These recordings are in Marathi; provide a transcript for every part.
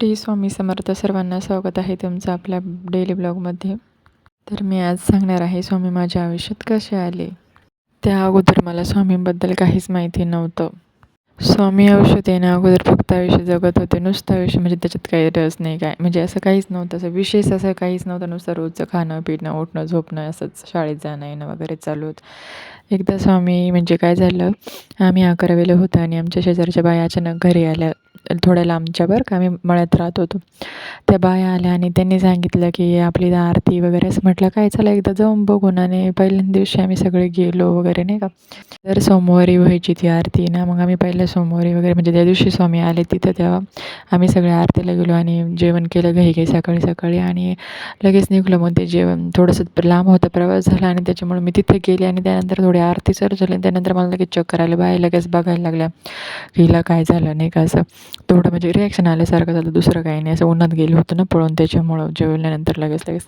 श्री स्वामी समर्थ सर्वांना स्वागत आहे तुमचं आपल्या डेली ब्लॉगमध्ये तर मी आज सांगणार आहे स्वामी माझ्या आयुष्यात कसे आले? त्या अगोदर मला स्वामींबद्दल काहीच माहिती नव्हतं. स्वामी आयुष्य येण्या अगोदर फक्त आयुष्य जगत होते नुसतं आयुष्य म्हणजे त्याच्यात काही रस नाही काय म्हणजे असं काहीच नव्हतं असं विशेष असं काहीच नव्हतं नुसतं रोजचं खाणं पिणं उठणं झोपणं असंच शाळेत जाणं येणं वगैरे चालू होतं. एकदा स्वामी म्हणजे काय झालं आम्ही अकरावीला होतो आणि आमच्या शेजारच्या बाया अचानक घरी आल्या थोड्या लांबच्या बरं का आम्ही मळ्यात राहत होतो. त्या बाया आल्या आणि त्यांनी सांगितलं की आपली आरती वगैरे असं म्हटलं काय चला एकदा जाऊन बघून आणि पहिल्या दिवशी आम्ही सगळे गेलो वगैरे नाही का. तर सोमवारी व्हायची ती आरती ना मग आम्ही पहिल्या सोमवारी वगैरे. म्हणजे त्या दिवशी स्वामी आले तिथं तेव्हा आम्ही सगळ्या आरतीला गेलो आणि जेवण केलं घाई घाई सकाळी सकाळी आणि लगेच निघलो. मग ते जेवण थोडंसं लांब होतं प्रवास झाला आणि त्याच्यामुळे मी तिथे गेले आणि त्यानंतर थोडी आरती सर झाली आणि त्यानंतर मला लगेच चक्कर आलं. बाय लगेच बघायला लागल्या की हिला काय झालं नाही का असं. थोडं म्हणजे रिॲक्शन आल्यासारखं झालं. दुसरं काही नाही. असं उन्हात गेलं होतं ना पळून त्याच्यामुळं जेवल्यानंतर लगेच लगेच.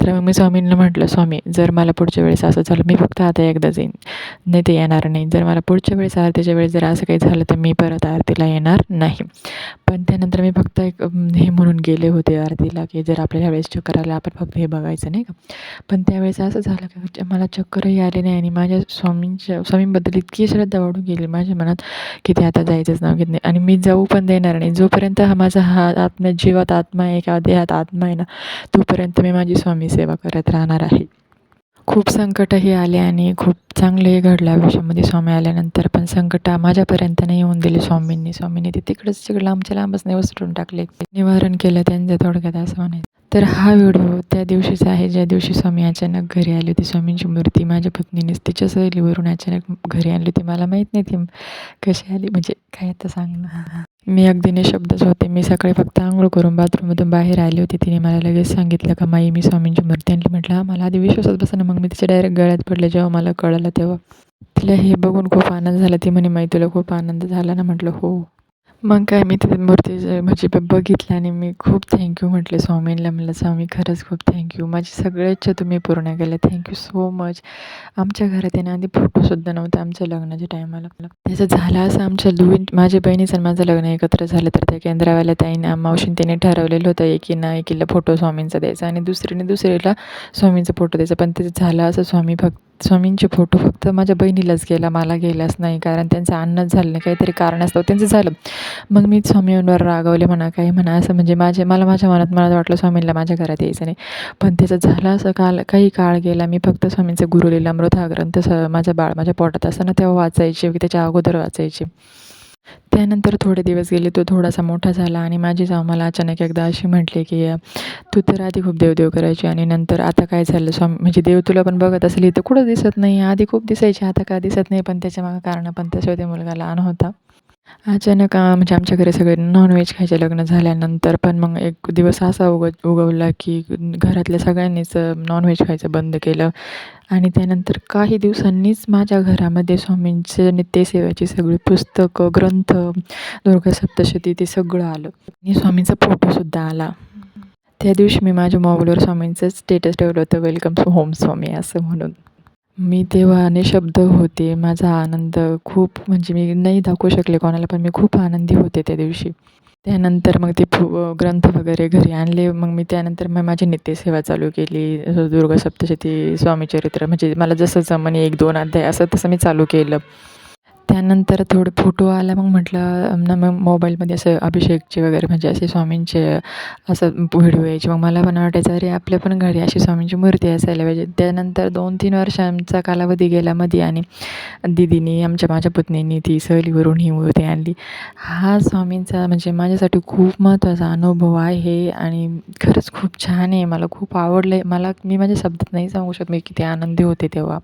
तर मग मी स्वामींना म्हटलं स्वामी जर मला पुढच्या वेळेस असं झालं मी फक्त आता एकदा जाईन नाही ते येणार नाही. जर मला पुढच्या वेळेस आरतीच्या वेळेस जर असं काही झालं तर मी परत आरतीला येणार नाही. पण त्यानंतर मी फक्त एक हे म्हणून गेले होते आरतीला की जर आपल्याला वेळेस चक्कर आला आपण फक्त हे बघायचं नाही का? पण त्यावेळेस असं झालं की म्हणजे मला चक्करही आले नाही आणि माझ्या स्वामींच्या स्वामींबद्दल इतकी श्रद्धा वाढून गेली माझ्या मनात की ते आता जायचंच नाव घेत नाही. आणि मी जाऊ पण देणार नाही. जोपर्यंत हा माझा हा आत्मा जीवात आत्मा आहे किंवा देहात आत्मा आहे ना तोपर्यंत मी माझी स्वामी सेवा करत राहणार आहे. खूप संकटंही आले आणि खूप चांगलंही घडलं आयुष्यामध्ये. स्वामी आल्यानंतर पण संकट माझ्यापर्यंत नाही येऊन दिले स्वामींनी. स्वामींनी ते तिकडंच तिकडं लांबच्या लांबच नाही उचलून टाकले. निवारण केलं त्यांचं थोडक्यात असं म्हणायचं. तर हा व्हिडिओ त्या दिवशीचा आहे. ज्या दिवशी स्वामी अचानक घरी आली होती स्वामींची मूर्ती माझ्या पत्नीनेच तिच्या सहलीवरून अचानक घरी आणली होती. मला माहीत नाही ती कशी आली. म्हणजे काय आता सांगणं मी अगदी निशब्दच होते. मी सकाळी फक्त आंघोळ करून बाथरूममधून बाहेर आले होते. तिने मला लगेच सांगितलं का माई मी स्वामींची मूर्ती आणली. म्हटलं मला आधी विश्वासच बसणं ना मग मी तिच्या डायरेक्ट गळ्यात पडले जेव्हा मला कळलं तेव्हा. तिला हे बघून खूप आनंद झाला. ती म्हणे माई तुला खूप आनंद झाला ना? म्हटलं हो. मग काय मी तिथे मूर्ती म्हणजे बघितलं आणि मी खूप थँक्यू म्हटले स्वामींना. म्हणलं स्वामी खरंच खूप थँक्यू माझी सगळ्या इच्छा तुम्ही पूर्ण केल्या. थँक्यू सो मच आमच्या घरात येणं आधी फोटोसुद्धा नव्हते आमच्या लग्नाच्या टायमाला त्याचं झालं असं आमच्या दोन माझ्या बहिणीचं आणि माझं लग्न एकत्र झालं. तर त्या केंद्रावाल्या ताईने मावशीने त्याने ठरवलेलं होतं एकीनं एकीला फोटो स्वामींचा द्यायचा आणि दुसरीने दुसरीला स्वामींचा फोटो द्यायचा. पण ते झालं असं स्वामी फक्त स्वामींचे फोटो फक्त माझ्या बहिणीलाच गेला मला गेलाच नाही कारण त्यांचं अन्नच झालं नाही काहीतरी कारण असतं त्यांचं झालं. मग मी स्वामींवर रागवले म्हणा काही म्हणा असं म्हणजे माझे मला माझ्या मनात मला वाटलं स्वामींना माझ्या घरात यायचं नाही. पण त्याचं झालं असं काल काही काळ गेला मी फक्त स्वामींचं गुरुलीला मृत हा ग्रंथ स माझ्या बाळ माझ्या पोटात असताना तेव्हा वाचायचे की त्याच्या अगोदर वाचायचे. त्यानंतर थोडे दिवस गेले तो थोडासा मोठा झाला आणि माझी जाऊ मला अचानक एकदा अशी म्हटली की तू तर आधी खूप देवदेव करायची आणि नंतर आता काय झालं? स्वामी म्हणजे देव तुला पण बघत असेल इथं कुठं दिसत नाही. आधी खूप दिसायची आता का दिसत नाही पण त्याच्या मागं कारण पण त्याशिवाय ते मुलगा लहान होता. अचानक म्हणजे आमच्या घरी सगळे नॉनव्हेज खायचे लग्न झाल्यानंतर पण मग एक दिवस असा उग उगवला की घरातल्या सगळ्यांनीच नॉनव्हेज खायचं बंद केलं. आणि त्यानंतर काही दिवसांनीच माझ्या घरामध्ये स्वामींचे नित्यसेवेची सगळी पुस्तकं ग्रंथ दुर्गा सप्तशती ते सगळं आलं. आणि स्वामींचा फोटोसुद्धा आला. त्या दिवशी मी माझ्या मोबाईलवर स्वामींचं स्टेटस ठेवलं होतं वेलकम टू होम स्वामी असं म्हणून. मी तेव्हा निशब्द होते माझा आनंद खूप म्हणजे मी नाही दाखवू शकले कोणाला पण मी खूप आनंदी होते त्या दिवशी. त्यानंतर मग ते फु ग्रंथ वगैरे घरी आणले. मग मी त्यानंतर मग माझी नित्यसेवा चालू केली. दुर्गा सप्तशती स्वामीचरित्र म्हणजे मला जसं जमणे एक दोन अध्याय असं तसं मी चालू केलं. त्यानंतर थोडं फोटो आला मग म्हटलं ना मग मोबाईलमध्ये असं अभिषेकचे वगैरे म्हणजे असे स्वामींचे असं व्हिडिओ यायचे. मग मला पण वाटायचं अरे आपल्या पण घरी अशी स्वामींची मूर्ती असायला पाहिजे. त्यानंतर दोन तीन वर्षांचा कालावधी गेला मध्ये आणि दिदीनी आमच्या माझ्या पत्नीनी ती सहलीवरून ही मूर्ती आणली. हा स्वामींचा म्हणजे माझ्यासाठी खूप महत्त्वाचा अनुभव आहे आणि खरंच खूप छान आहे. मला खूप आवडलं आहे मला मी माझ्या शब्दात नाही सांगू शकत मी किती आनंदी होते तेव्हा.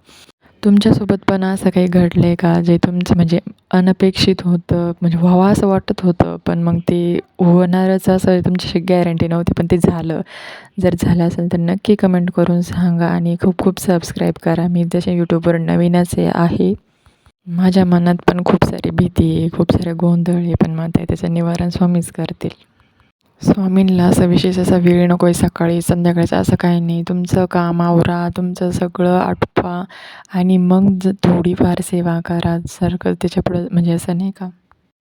तुमच्यासोबत पण असं काही घडलं आहे का? जे तुमचं म्हणजे अनपेक्षित होतं म्हणजे व्हावं असं वाटत होतं पण मग ते होणारच असं तुमच्याशी गॅरंटी नव्हती पण ते झालं. जर झालं असेल तर नक्की कमेंट करून सांगा आणि खूप खूप सबस्क्राईब करा. मी जसे यूट्यूबवर नवीनच आहे माझ्या मनात पण खूप सारी भीती आहे खूप सारे गोंधळ आहे पण मग ते त्याचं निवारण स्वामीच करतील. स्वामींना असं विशेष असा वेळ नको आहे सकाळी संध्याकाळचं असं काही नाही. तुमचं काम आवरा तुमचं सगळं आटपा आणि मग ज थोडीफार सेवा करा. सारखं त्याच्यापुढं म्हणजे असं नाही का?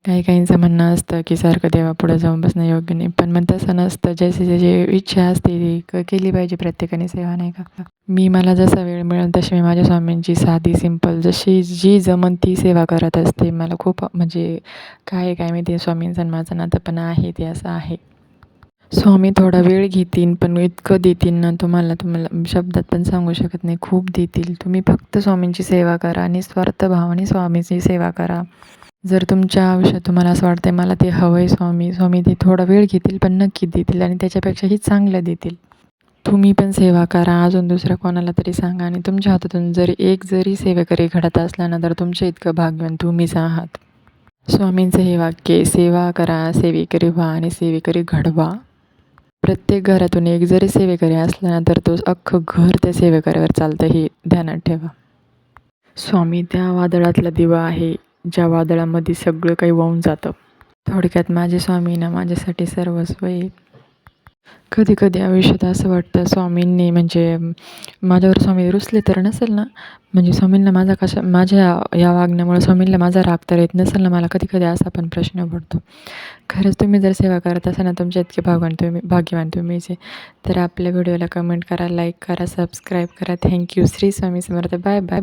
काही काहींचं म्हणणं असतं की सारखं देवापुढं जाऊन बसणं योग्य नाही. पण मग तसं नसतं. ज्याची ज्याची इच्छा असते ती क केली पाहिजे प्रत्येकाने सेवा नाही का? मी मला जसा वेळ मिळेल तशी मी माझ्या स्वामींची साधी सिंपल जशी जी जमन ती सेवा करत असते. मला खूप म्हणजे काय काय माहिती स्वामींचं माझं नातं पण आहे ते असं आहे. स्वामी थोडा वेळ घेतील पण इतकं देतील ना तुम्हाला. तुम्हाला शब्दात पण सांगू शकत नाही. खूप देतील. तुम्ही फक्त स्वामींची सेवा करा आणि स्वार्थ भावाने स्वामीची सेवा करा. जर तुमच्या आयुष्यात तुम्हाला असं वाटतंय मला ते हवं आहे स्वामी. स्वामी ते थोडा वेळ घेतील पण नक्की देतील आणि त्याच्यापेक्षाही चांगलं देतील. तुम्ही पण सेवा करा. अजून दुसऱ्या कोणाला तरी सांगा आणि तुमच्या हातातून जरी एक जरी सेवेकरी घडत असला ना तर तुमच्या इतकं भाग्यवान तुम्हीच आहात. स्वामींचं हे वाक्य सेवा करा सेवेकरी व्हा आणि सेवेकरी घडवा. प्रत्येक घरातून एक जरी सेवेकरी असला ना तर तो अख्खं घर त्या सेवेकऱ्यावर चालतं हे ध्यानात ठेवा. स्वामी त्या वादळातला दिवा आहे ज्या वादळामध्ये सगळं काही वाहून जातं. थोडक्यात माझे स्वामी ना माझ्यासाठी सर्वस्व आहे कधी कधी आयुष्यात असं वाटतं स्वामींनी म्हणजे माझ्यावर स्वामी रुसले तर नसेल ना? म्हणजे स्वामींना माझा कशा माझ्या या वागण्यामुळे स्वामींना माझा राग तर येत नसेल ना? मला कधी कधी असा पण प्रश्न पडतो. खरंच तुम्ही जर सेवा करत असाल ना तुमच्या इतके भागवान तुम्ही भाग्यवान तुम्हीच आहे तर आपल्या व्हिडिओला कमेंट करा लाईक करा सबस्क्राईब करा. Thank you. Shri Swami Samarth. Bye bye.